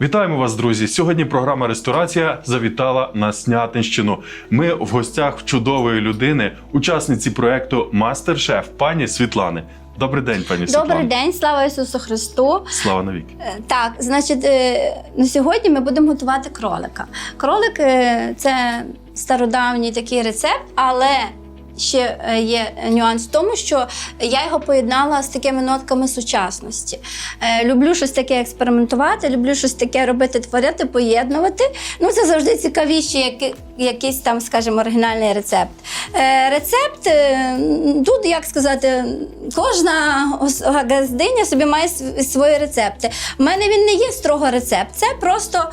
Вітаємо вас, друзі! Сьогодні програма Ресторація завітала на Снятинщину. Ми в гостях в чудової людини, учасниці проекту Мастер-шеф пані Світлани. Добрий день, пані Світлана. Добрий день, слава Ісусу Христу. Слава навіки. Так, значить, е, на сьогодні ми будемо готувати кролика. Кролик е, це стародавній такий рецепт, але ще е, є нюанс в тому, що я його поєднала з такими нотками сучасності. Е, Люблю щось таке експериментувати, люблю щось таке робити, творити, поєднувати. Ну, це завжди цікавіше, як якийсь там, скажімо, оригінальний рецепт. Е, Рецепт тут, як сказати, кожна газдиня собі має свої рецепти. У мене він не є строго рецепт, це просто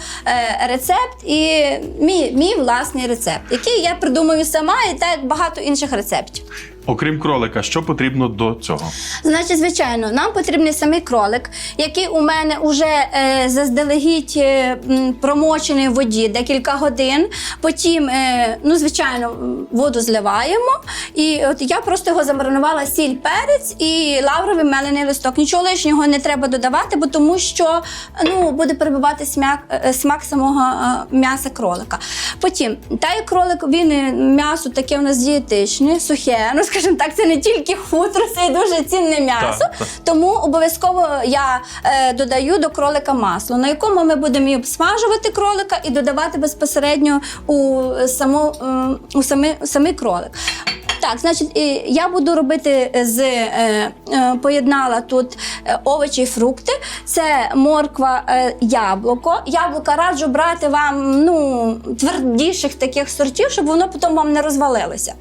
рецепт і мій, мій власний рецепт, який я придумую сама, і так багато інших рецептів. Окрім кролика, що потрібно до цього? Значить, звичайно, нам потрібний самий кролик, який у мене вже е, заздалегідь е, промочений в воді декілька годин. Потім, е, ну, звичайно, воду зливаємо. І от я просто його замаринувала сіль, перець і лавровий мелений листок. Нічого лишнього не треба додавати, бо тому що ну, буде перебивати смак, е, смак самого е, м'яса кролика. Потім, та кролик, він е, м'ясо таке у нас дієтичне, сухе. Ну, скажімо так, це не тільки хутро, це й дуже цінне м'ясо. Так, так. Тому обов'язково я е, додаю до кролика масло, на якому ми будемо і обсмажувати кролика і додавати безпосередньо у, саму, е, у самий, у самий кролик. Так, значить, я буду робити з е, е, поєднала тут е, овочі і фрукти. Це морква, е, яблуко. Яблука раджу брати вам ну, твердіших таких сортів, щоб воно потім вам не розвалилося.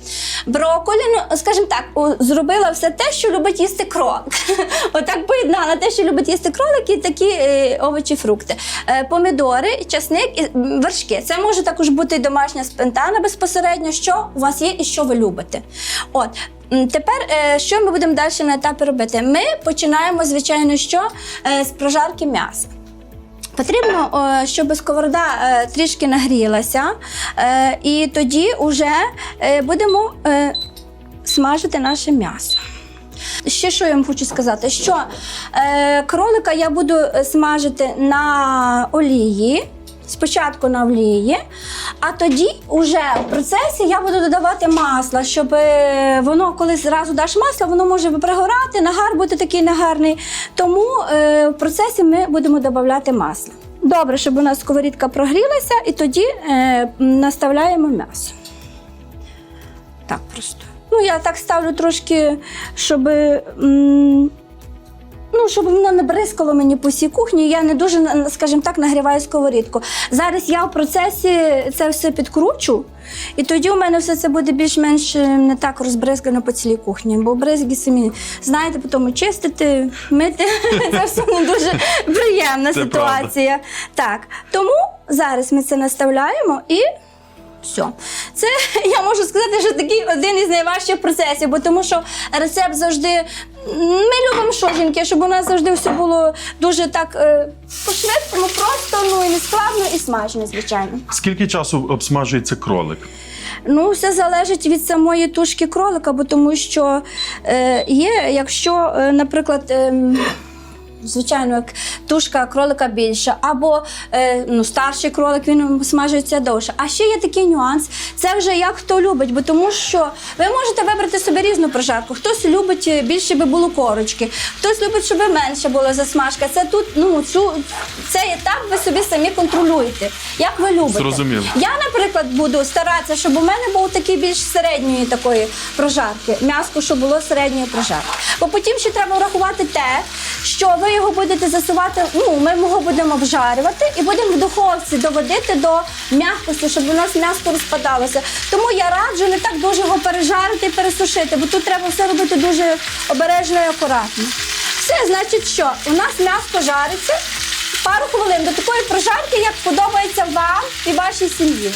Брокколі, ну скажімо так, зробила все те, що любить їсти кролик. Отак поєднала те, що любить їсти кролик, і такі е, овочі, фрукти. Е, помідори, часник і вершки. Це може також бути домашня спентана безпосередньо, що у вас є і що ви любите. От. Тепер, е, що ми будемо далі на етапі робити? Ми починаємо, звичайно, що е, з прожарки м'яса. Потрібно, щоб сковорода е, трішки нагрілася, і тоді вже будемо смажити наше м'ясо. Ще що я вам хочу сказати, що кролика я буду смажити на олії. Спочатку на олії, а тоді вже в процесі я буду додавати масло, щоб е, воно, коли зразу даш масло, воно може пригорати, нагар бути такий негарний. Тому е, в процесі ми будемо додавати масло. Добре, щоб у нас сковорідка прогрілася, і тоді е, наставляємо м'ясо. Так просто. Ну, я так ставлю трошки, щоб. Ну, щоб воно не бризкало мені по всій кухні, я не дуже, скажімо так, нагріваю сковорідку. Зараз я в процесі це все підкручу, і тоді у мене все це буде більш-менш е, не так розбризкано по цілій кухні. Бо бризки самі, знаєте, потім чистити, мити це все не дуже приємна ситуація. Так, тому зараз ми це наставляємо і. Все. Це я можу сказати, що такий один із найважчих процесів, бо тому що рецепт завжди. Ми любимо що, жінки, щоб у нас завжди все було дуже так е, по-швидкому, просто, ну і не складно, і смачно, звичайно. Скільки часу обсмажується кролик? Ну, все залежить від самої тушки кролика, бо тому що е, є, якщо, е, наприклад, ем, Звичайно, як тушка кролика більша, або е, ну, старший кролик він смажується довше. А ще є такий нюанс: це вже як хто любить, бо тому що ви можете вибрати собі різну прожарку. Хтось любить е, більше би було корочки, хтось любить, щоб менше була засмажка. Це тут ну цю цей етап ви собі самі контролюєте. Як ви любите? Зрозуміло. Я, наприклад, буду старатися, щоб у мене був такий більш середньої такої прожарки, м'яско, щоб було середньої прожарки. Бо потім ще треба врахувати те, що ви його будете засувати. Ну, ми його будемо обжарювати і будемо в духовці доводити до м'якості, щоб у нас м'ясо розпадалося. Тому я раджу не так дуже його пережарити і пересушити, бо тут треба все робити дуже обережно і акуратно. Все, значить, що у нас м'ясо жариться пару хвилин до такої прожарки, як подобається вам і вашій сім'ї.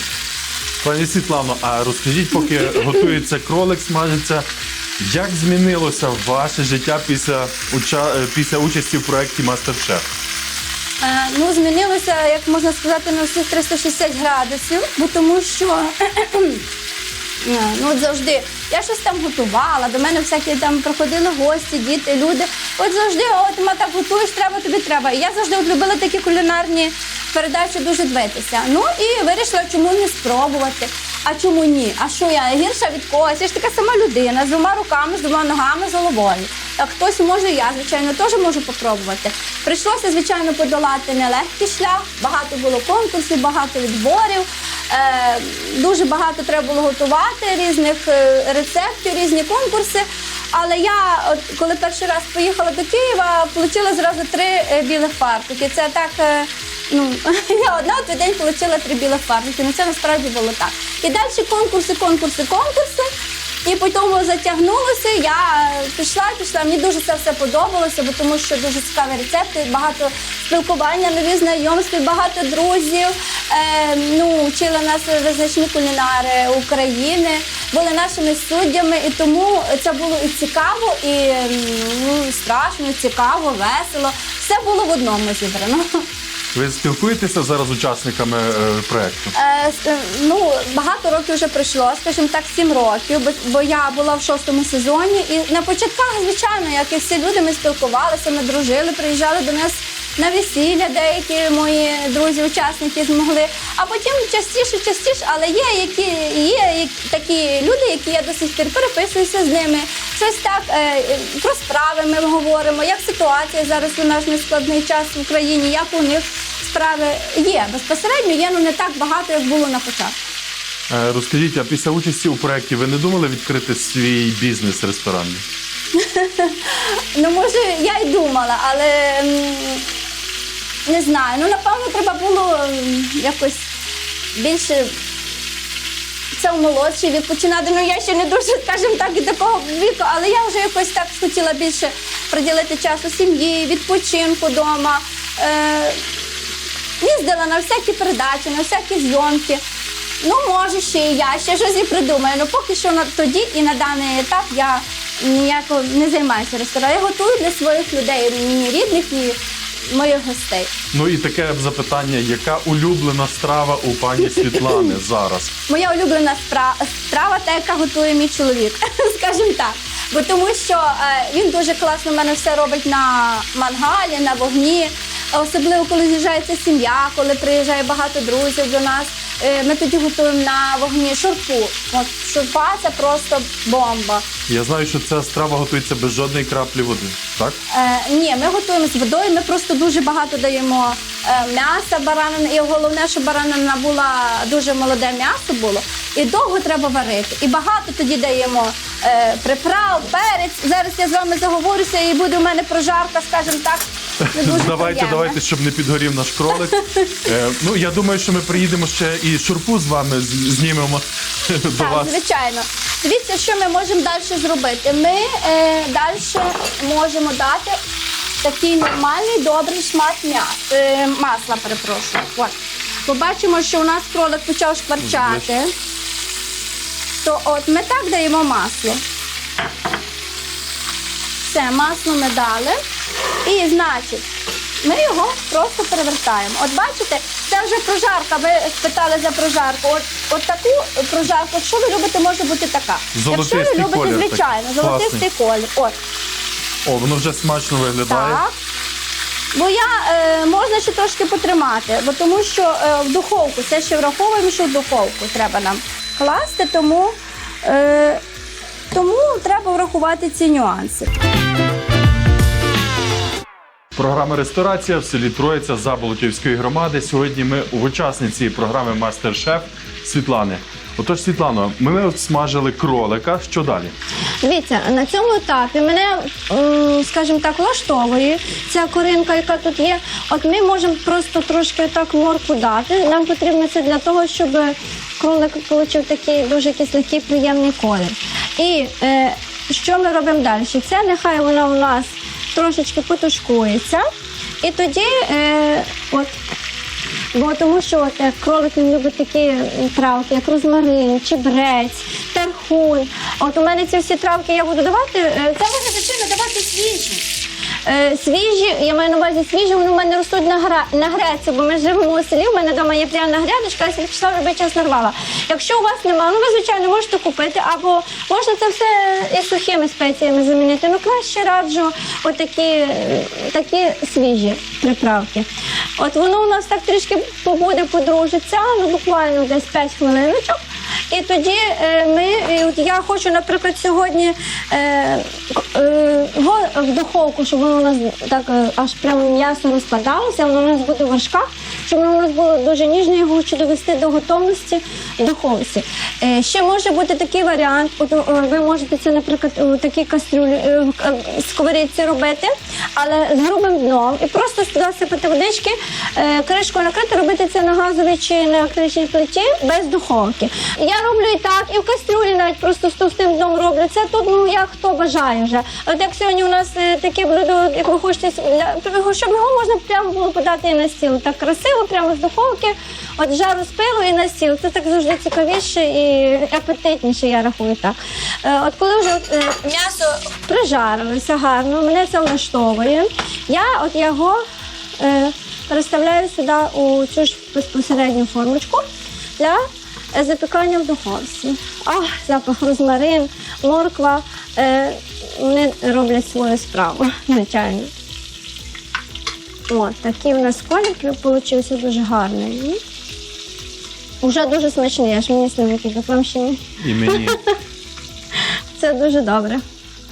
Пані Світлано, а розкажіть, поки готується кролик, смажиться, як змінилося ваше життя після, уча... е, після участі в проєкті Мастер-шеф? Е, ну, змінилося, як можна сказати, на всіх 360 градусів, бо тому що Е, Ну, от завжди. Я щось там готувала, до мене всякі там приходили гості, діти, люди. От завжди, от ма так готуєш, треба, тобі треба. І я завжди от любила такі кулінарні передачу дуже дивитися. Ну і вирішила, чому не спробувати. А чому ні? А що я гірша від когось? Я ж така сама людина з двома руками, з двома ногами, з головою. Так хтось може, я звичайно теж можу попробувати. Прийшлося, звичайно, подолати нелегкий шлях. Багато було конкурсів, багато відборів. Е, дуже багато треба було готувати різних е, рецептів, різні конкурси. Але я, от коли перший раз поїхала до Києва, отримала зразу три е, білих фартухи. Це так. Ну, я одна той день отримала три білих фартухи. Ну це насправді було так. І далі конкурси, конкурси, конкурси. І потім затягнулося. Я пішла, пішла. Мені дуже це все подобалося, бо тому що дуже цікаві рецепти, багато спілкування, нові знайомства, багато друзів. Е, ну, вчили нас визначні кулінари України, були нашими суддями, і тому це було і цікаво, і ну, страшно, цікаво, весело. Все було в одному зібрано. Ви спілкуєтеся зараз з учасниками е, проекту? Е, е, ну, багато років вже пройшло, скажімо так, сім років, бо, бо я була в шостому сезоні. І на початках, звичайно, як і всі люди, ми спілкувалися, ми дружили, приїжджали до нас на весілля, деякі мої друзі, учасники змогли. А потім частіше, частіше, але є які є як- такі люди, які я до сих пір переписуюся з ними. Щось так е, про справи ми говоримо, як ситуація зараз у наш нескладний час в Україні, як у них справи є. Безпосередньо є, ну не так багато, як було на початку. Е, Розкажіть, а після участі у проєкті ви не думали відкрити свій бізнес ресторанний? Ну, може, я й думала, але не знаю. Ну, напевно, треба було якось більше. Це в молодший вік починати. Ну я ще не дуже, скажімо так, і такого віку, але я вже якось так хотіла більше приділити часу сім'ї, відпочинку вдома. Е, їздила на всякі передачі, на всякі зйомки. Ну, може, ще і я ще щось і придумаю. Ну поки що на тоді і на даний етап я ніяко не займаюся рестораном. Я готую для своїх людей, мені рідних і моїх гостей. Ну і таке запитання: яка улюблена страва у пані Світлани зараз? Моя улюблена страва, та яка готує мій чоловік, скажімо так. Бо тому що е, він дуже класно в мене все робить на мангалі, на вогні. Особливо коли з'їжджається сім'я, коли приїжджає багато друзів до нас. Е, ми тоді готуємо на вогні шурпу. От шурпа це просто бомба. Я знаю, що ця страва готується без жодної краплі води, так? Е, ні, ми готуємо з водою. Ми просто дуже багато даємо е, м'яса баранини. І головне, що баранина була дуже молоде м'ясо було, і довго треба варити. І багато тоді даємо е, приправ, перець. Зараз я з вами заговорюся, і буде у мене прожарка, скажімо так. Давайте, приємна. давайте, щоб не підгорів наш кролик. Е, ну я думаю, що ми приїдемо ще і шурпу з вами з- знімемо до Так, вас. звичайно. Дивіться, що ми можемо далі зробити. Ми е, далі можемо дати такий нормальний добрий шмат м'яса, е, масла, перепрошую. От. Побачимо, що у нас кролик почав шкварчати. То от ми так даємо масло. Все, масло ми дали. І значить, ми його просто перевертаємо. От бачите, це вже прожарка. Ви спитали за прожарку. От, от таку прожарку, якщо ви любите, може бути така. Золотистий якщо ви любите, колір звичайно, золотистий колір. От. О, воно вже смачно виглядає. Так. Бо я е, можна ще трошки потримати, бо тому що е, в духовку, це ще враховуємо, що в духовку треба нам класти, тому, е, тому треба врахувати ці нюанси. Програма Ресторація в селі Троїця Заболотівської громади. Сьогодні ми в учасниці програми Мастер-Шеф Світлани. Отож, Світлано, ми от смажили кролика. Що далі? Дивіться, на цьому етапі мене, м, скажімо так, влаштовує ця коринка, яка тут є. От ми можемо просто трошки так морку дати. Нам потрібно це для того, щоб кролик отримав такий дуже кисленький, приємний колір. І е, що ми робимо далі? Це нехай воно у нас трошечки потушкується. І тоді, е, от Бо тому що от, е, кролик він любить такі травки, як розмарин, чебрець, тархун. От у мене ці всі травки я буду давати. е, Це може звичайно, давати свіжі. Е, свіжі, я маю на увазі свіжі, вони в мене ростуть на, гра, на бо ми живемо у селі, в мене вдома є пряна грядочка, я пішла робити час нарвала. Якщо у вас немає, ну ви звичайно можете купити, або можна це все і сухими спеціями замінити. Ну краще раджу отакі е, такі свіжі приправки. От воно у нас так трішки побуде, подружиться, ну буквально десь 5 хвилиночок. І тоді е, ми, от я хочу, наприклад, сьогодні е, е, в духовку, щоб воно у нас так аж прямо м'ясо розкладалося, воно у нас буде в вершках, щоб воно у нас було дуже ніжне, його хочу довести до готовності духовці. Е, ще може бути такий варіант, е, ви можете це, наприклад, у такій кастрюлі е, сковорідці робити, але з грубим дном, і просто туди сипати водички, кришкою накрити, робити це на газовій чи на електричній плиті без духовки. Я роблю і так, і в кастрюлі навіть просто дном роблю. Це тут, ну як хто бажає вже. От як сьогодні у нас е, таке блюдо, як ви хочете, для- щоб його можна прямо було подати і на стіл. Так красиво, прямо з духовки, от жару з пилу і на стіл. Це так завжди цікавіше і апетитніше, я рахую так. Е, От коли вже е, м'ясо прижарилося гарно, мене це влаштовує. Я от його переставляю сюди у цю ж безпосередню формочку для запікання в духовці. Ах, запах розмарин, морква. Е, вони роблять свою справу, звичайно. От, такий у нас колір вийшов дуже гарний. Уже дуже смачний, аж мені вам ще ні. І мені. Це дуже добре.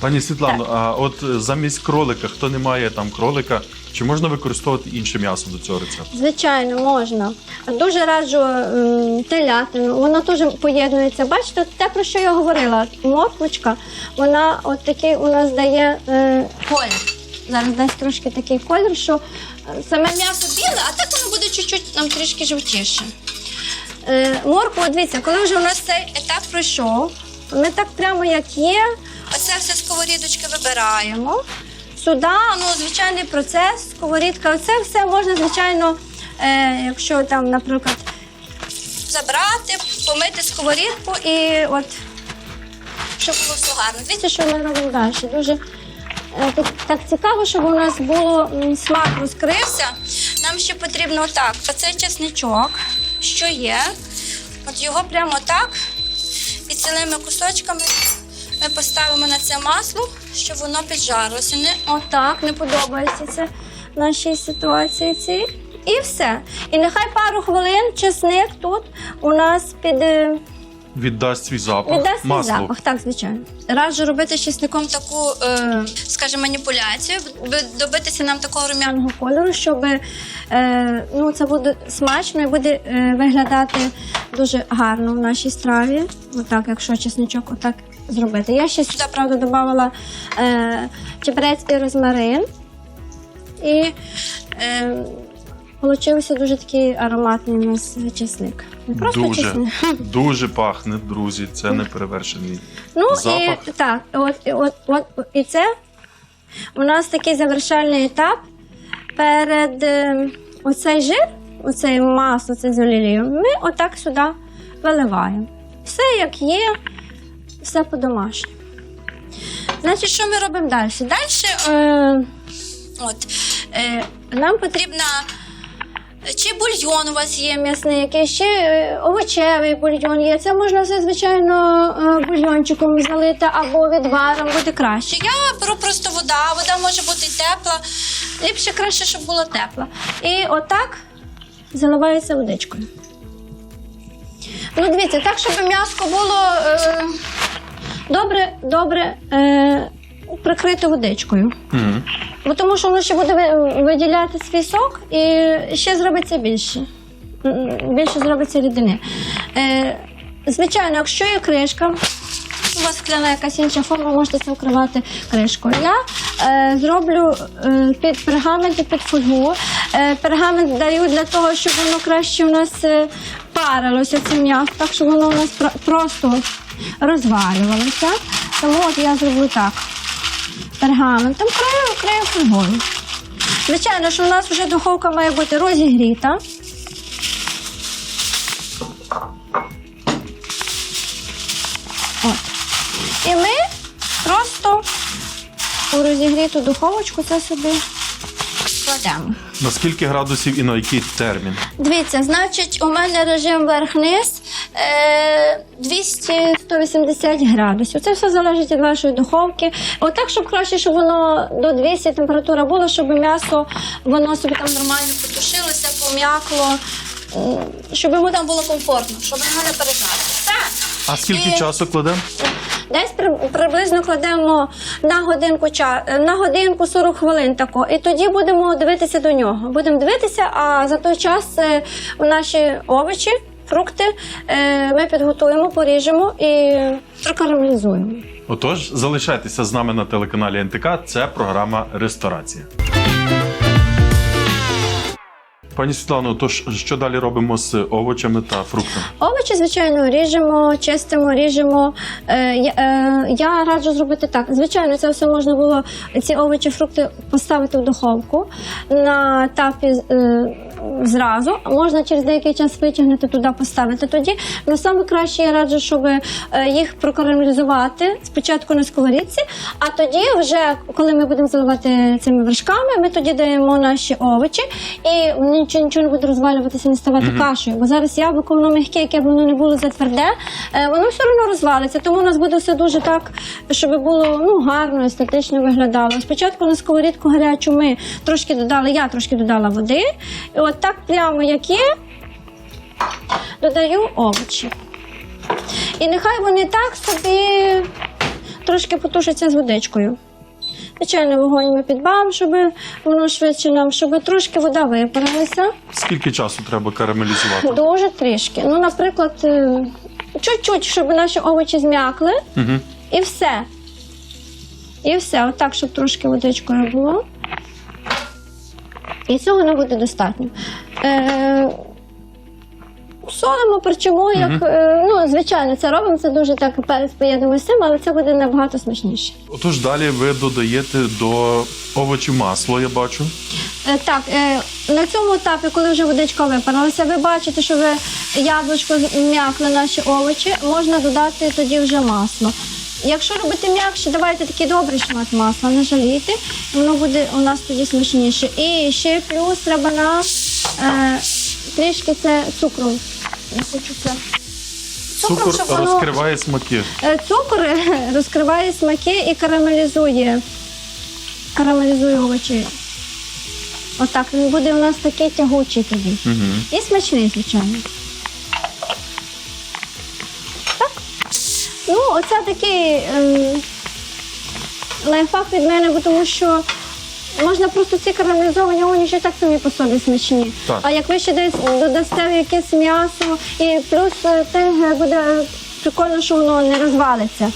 Пані Світлано, а от е, замість кролика, хто не має там кролика, чи можна використовувати інше м'ясо до цього рецепту? Звичайно, можна. Дуже раджу м, телятину. Воно теж поєднується. Бачите, те, про що я говорила, морквочка, вона от такий у нас дає е, колір. Зараз дасть трошки такий колір, що е, саме м'ясо біле, а так воно буде чуть-чуть нам трішки жовтіше. Е, моркву, дивіться, коли вже у нас цей етап пройшов, ми так прямо як є, оце все сковорідочки вибираємо. Сюди, ну, звичайний процес, сковорідка, оце все можна, звичайно, е, якщо там, наприклад, забрати, помити сковорідку і от, щоб було все гарно. Дивіться, що ми робимо далі. Дуже е, тут так цікаво, щоб у нас було м, смак розкрився. Нам ще потрібно так, оцей чесничок, що є. От його прямо так і цілими кусочками ми поставимо на це масло, щоб воно піджарилося. Не отак, не подобається це нашій ситуації цій. І все. І нехай пару хвилин чесник тут у нас під. е, Віддасть свій запах. Віддасть свій масло. запах, так, звичайно. Раджу робити з чесником таку, е, скажімо, маніпуляцію, би- добитися нам такого рум'яного кольору, щоб е, ну, це буде смачно і буде е, виглядати дуже гарно в нашій страві. Отак, якщо чесничок отак зробити. Я ще сюди, правда, додавала е, чебрець і розмарин. І е, Получився дуже такий ароматний у нас чесник. Не просто Дуже, чесник. дуже пахне, друзі. Це не перевершений. Ну Запах. і так, от, і от, от, і це у нас такий завершальний етап перед е, оцей жир, оцей масло, це з олією, ми отак сюди виливаємо. Все як є, все по-домашньому. Значить, що ми робимо далі? Далі е, от, е, нам потрібна. Чи бульйон у вас є м'ясний, якийсь, чи е, овочевий бульйон є. Це можна все, звичайно, е, бульйончиком залити або відваром, буде краще. Я беру просто вода, вода може бути тепла. Ліпше краще, щоб було тепло. І отак заливається водичкою. Ну, дивіться, так, щоб м'ясо було е, добре, добре е, прикрите водичкою. Мгм. Бо тому що воно ще буде ви- виділяти свій сок і ще зробиться більше. М, Більше зробиться рідини. Е, звичайно, якщо є кришка, у вас скляна якась інша форма, можете це вкривати кришкою. Я е, зроблю е, під пергамент і під фольгу. Е, пергамент даю для того, щоб воно краще у нас е, парилося це м'ясо, так щоб воно у нас про- просто розвалювалося. Тому от я зроблю так пергаментом, краю, краю фольгою. Звичайно, що у нас вже духовка має бути розігріта. От. І ми просто у розігріту духовочку це собі кладемо. На скільки градусів і на який термін? Дивіться, значить, у мене режим верх-низ 200-180 градусів. Це все залежить від вашої духовки. Отак, щоб краще, щоб воно до 200 температура була, щоб м'ясо воно собі там нормально потушилося, пом'якло, щоб йому там було комфортно, щоб його не пережарити. А скільки І- часу кладемо? Десь при- приблизно кладемо на годинку на годинку 40 хвилин тако. І тоді будемо дивитися до нього. Будемо дивитися, а за той час е, наші овочі, фрукти е, ми підготуємо, поріжемо і прокарамелізуємо. Отож, залишайтеся з нами на телеканалі НТК. Це програма Ресторація. Пані Світлано, то що далі робимо з овочами та фруктами? Овочі, звичайно, ріжемо, чистимо, ріжемо. Е, е, я раджу зробити так. Звичайно, це все можна було ці овочі, фрукти поставити в духовку на тапі е, зразу. Можна через деякий час витягнути туди, поставити тоді. Але саме краще я раджу, щоб е, їх прокарамелізувати спочатку на сковорідці, а тоді, вже коли ми будемо заливати цими вершками, ми тоді даємо наші овочі і нічого, нічого не буде розвалюватися, не ставати кашею. Бо зараз яблуко воно м'яке, яке б воно не було затверде, е, воно все одно розвалиться. Тому у нас буде все дуже так, щоб було ну, гарно, естетично виглядало. Спочатку на сковорідку гарячу ми трошки додали, я трошки додала води. І от так прямо як є, додаю овочі. І нехай вони так собі трошки потушаться з водичкою. Звичайно, вогонь ми підбавимо, щоб воно швидше нам, щоб трошки вода випарилася. Скільки часу треба карамелізувати? Дуже трішки. Ну, наприклад, е, чуть-чуть, щоб наші овочі зм'якли, Угу. і все. І все. Отак, щоб трошки водичкою було. І цього не буде достатньо. Е, солимо, перчимо, як, е, ну, звичайно, це робимо, це дуже так перець поєднуємо з цим, але це буде набагато смачніше. Отож, далі ви додаєте до овочів масло, я бачу. Е, Так, е, на цьому етапі, коли вже водичка випарилася, ви бачите, що ви яблучко м'якли наші овочі, можна додати тоді вже масло. Якщо робити м'якше, давайте такий добрий шмат масла, не жалійте, воно буде у нас тоді смачніше. І ще плюс треба нам е, трішки це цукру. Я хочу це. Цукром, Цукор щоб воно- розкриває смаки. Е, Цукор е, розкриває смаки і карамелізує. Карамелізує овочі. Отак він буде у нас такий тягучий тоді. Угу. І смачний, звичайно. Так. Ну, оце такий ем, лайфхак від мене, бо тому що можна просто ці карамелізовані овочі так самі по собі смачні. Так. А як ви ще десь додасте якесь м'ясо, і плюс е, те е, буде прикольно, що воно не розвалиться.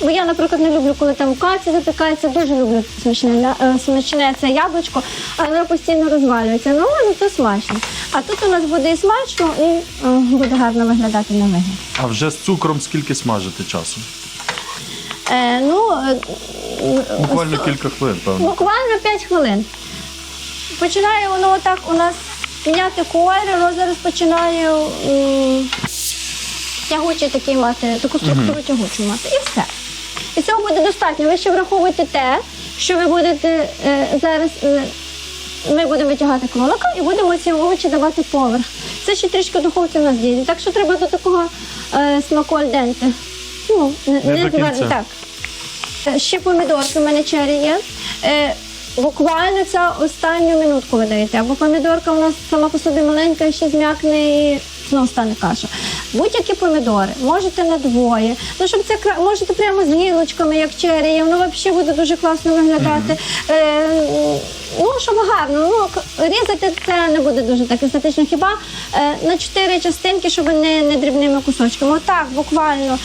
Бо я, наприклад, не люблю, коли там в каці запікається, дуже люблю смачне, е, смачне це яблучко, а воно постійно розвалюється. Ну, але це смачно. А тут у нас буде і смачно, і е, буде гарно виглядати на вигляд. А вже з цукром скільки смажити часу? Е, ну, е, Буквально кілька хвилин, певно. буквально 5 хвилин. Починає воно отак у нас міняти колір, воно зараз починає м, тягучий такий мати, таку структуру тягучу мати. І все. І цього буде достатньо. Ви ще враховуйте те, що ви будете е, зараз. е, ми будемо витягати кролика і будемо ці овочі давати поверх. Це ще трішки духовці в нас діє. Так що треба до такого е, смаку альденте. Ну, не, Не не до так. Е, Ще помідорки в мене чері є. Е, буквально це останню минутку ви даєте. Бо помідорка у нас сама по собі маленька, ще зм'якне і знову стане каша. Будь-які помідори, можете на двоє. Ну, щоб це кра- можете прямо з гілочками, як чері, і воно взагалі буде дуже класно виглядати. Е, ну, щоб гарно. Ну, к- різати це не буде дуже так естетично. Хіба е, на чотири частинки, щоб не, не дрібними кусочками. Отак, буквально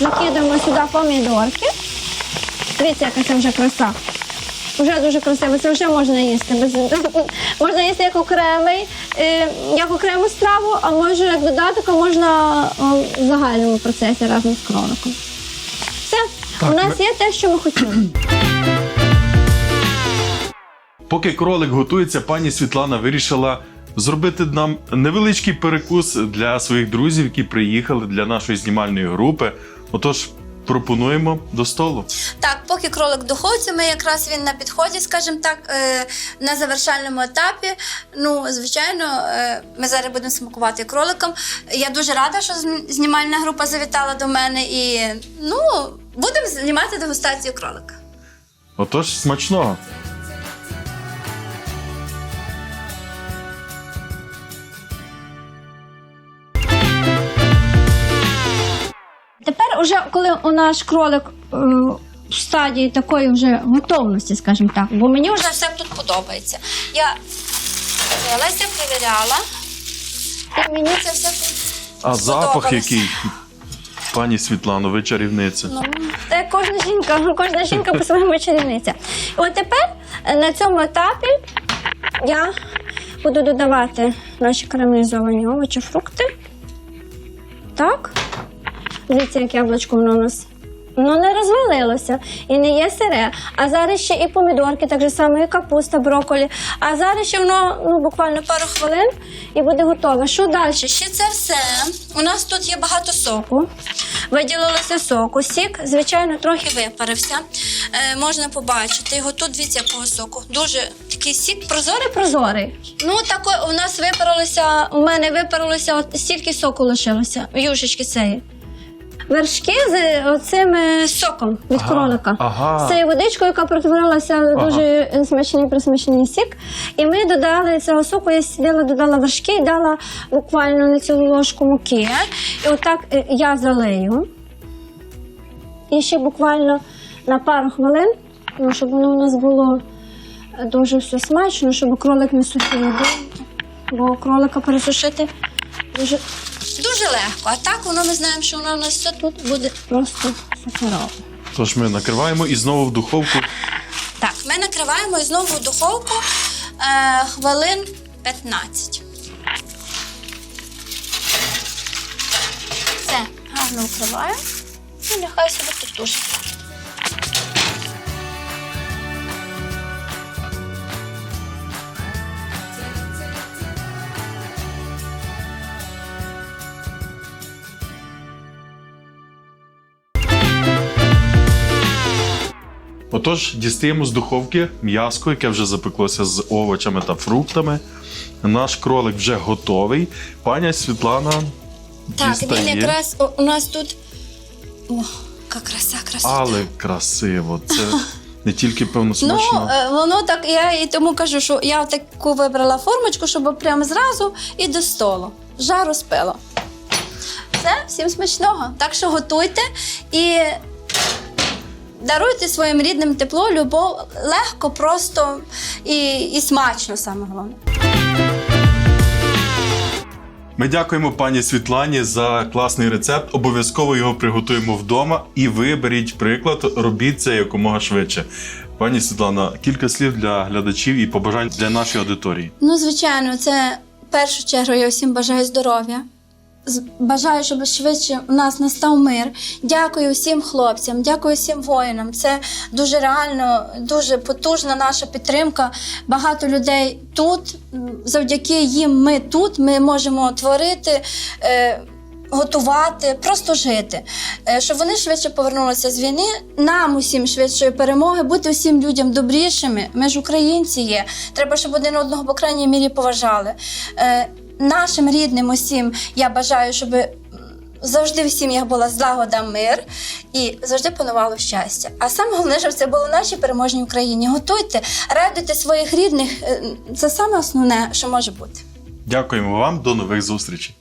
закидаємо сюди помідорки. Дивіться, яка це вже краса. Вже дуже красиво, це вже можна їсти. Без... можна їсти як окремий, е, як окрему страву, а може як додаток, а можна в загальному процесі разом з кроликом. Все, Так, у нас ми- є те, що ми хотіли. Поки кролик готується, пані Світлана вирішила зробити нам невеличкий перекус для своїх друзів, які приїхали для нашої знімальної групи. Отож, пропонуємо до столу. Так, поки кролик доходиться, ми якраз він на підході, скажімо так, е, на завершальному етапі. Ну, звичайно, е, ми зараз будемо смакувати кроликом. Я дуже рада, що знімальна група завітала до мене і ну, будемо знімати дегустацію кролика. Отож, смачного. Тепер, уже коли у наш кролик е, в стадії такої вже готовності, скажімо так, бо мені вже все тут подобається. Я дивилася, перевіряла, і мені це все А запах який? Пані Світлано, ви чарівниця. ну, Це кожна жінка, кожна жінка по своєму чарівниця. І от тепер е, на цьому етапі я буду додавати наші карамелізовані овочі, фрукти. Так. Дивіться, як яблучко воно у нас. Воно не розвалилося і не є сире. А зараз ще і помідорки, так же само, і капуста, брокколі. А зараз ще воно ну, буквально пару хвилин і буде готове. Що далі? ще це все. У нас тут є багато соку. Виділилося соку. Сік, звичайно, трохи Випарився. Е, можна побачити його тут дивіться, якого соку. Дуже такий сік прозорий. прозорий. Ну так у нас випарилося, У мене випарилося от стільки соку лишилося, юшечки цієї. Вершки з оцим е, соком від Ага, кролика. ага. З цією водичкою, яка перетворилася в дуже е, смачний присмачний сік. І ми додали цього соку, я сиділа, додала вершки і дала буквально на цілу ложку муки. І отак е, я залию. І ще буквально на пару хвилин, ну, щоб воно у нас було е, дуже все смачно, щоб кролик не сухий. Бо кролика пересушити дуже дуже легко. А так воно ми знаємо, що воно у нас все тут. буде просто сахарово. Тож ми накриваємо і знову в духовку. Так, ми накриваємо і знову в духовку е, хвилин 15. Все, гарно укриваю. І нехай собі тут тушиться. Отож, дістаємо з духовки м'яско, яке вже запеклося з овочами та фруктами. Наш кролик вже готовий. Паня Світлана Так, дістає. він якраз о, у нас тут. О, яка краса, краса. Але красиво. Це не тільки певно Ну, смачно. е, воно так, я і тому кажу, що я таку вибрала формочку, щоб прямо зразу і до столу. Жару спило. Все, всім смачного. Так що готуйте і даруйте своїм рідним тепло, любов легко, просто і, і смачно саме головне. Ми дякуємо пані Світлані за класний рецепт. Обов'язково його приготуємо вдома і виберіть приклад, робіть це якомога швидше. Пані Світлана, кілька слів для глядачів і побажань для нашої аудиторії. Ну, звичайно, це в першу чергу я всім бажаю здоров'я. Бажаю, щоб швидше у нас настав мир. Дякую всім хлопцям, дякую всім воїнам. Це дуже реально, дуже потужна наша підтримка. Багато людей тут. Завдяки їм ми тут. Ми можемо творити. Е, Готувати, просто жити, Е, щоб вони швидше повернулися з війни. Нам усім швидшої перемоги, бути усім людям добрішими. Ми ж українці є. Треба, щоб один одного по крайній мірі поважали. Нашим рідним усім я бажаю, щоб завжди в сім'ях була злагода, мир і завжди панувало щастя. А саме головне, щоб це було в нашій переможній Україні. Готуйте, радуйте своїх рідних. Е, Це саме основне, що може бути. Дякуємо вам, до нових зустрічей.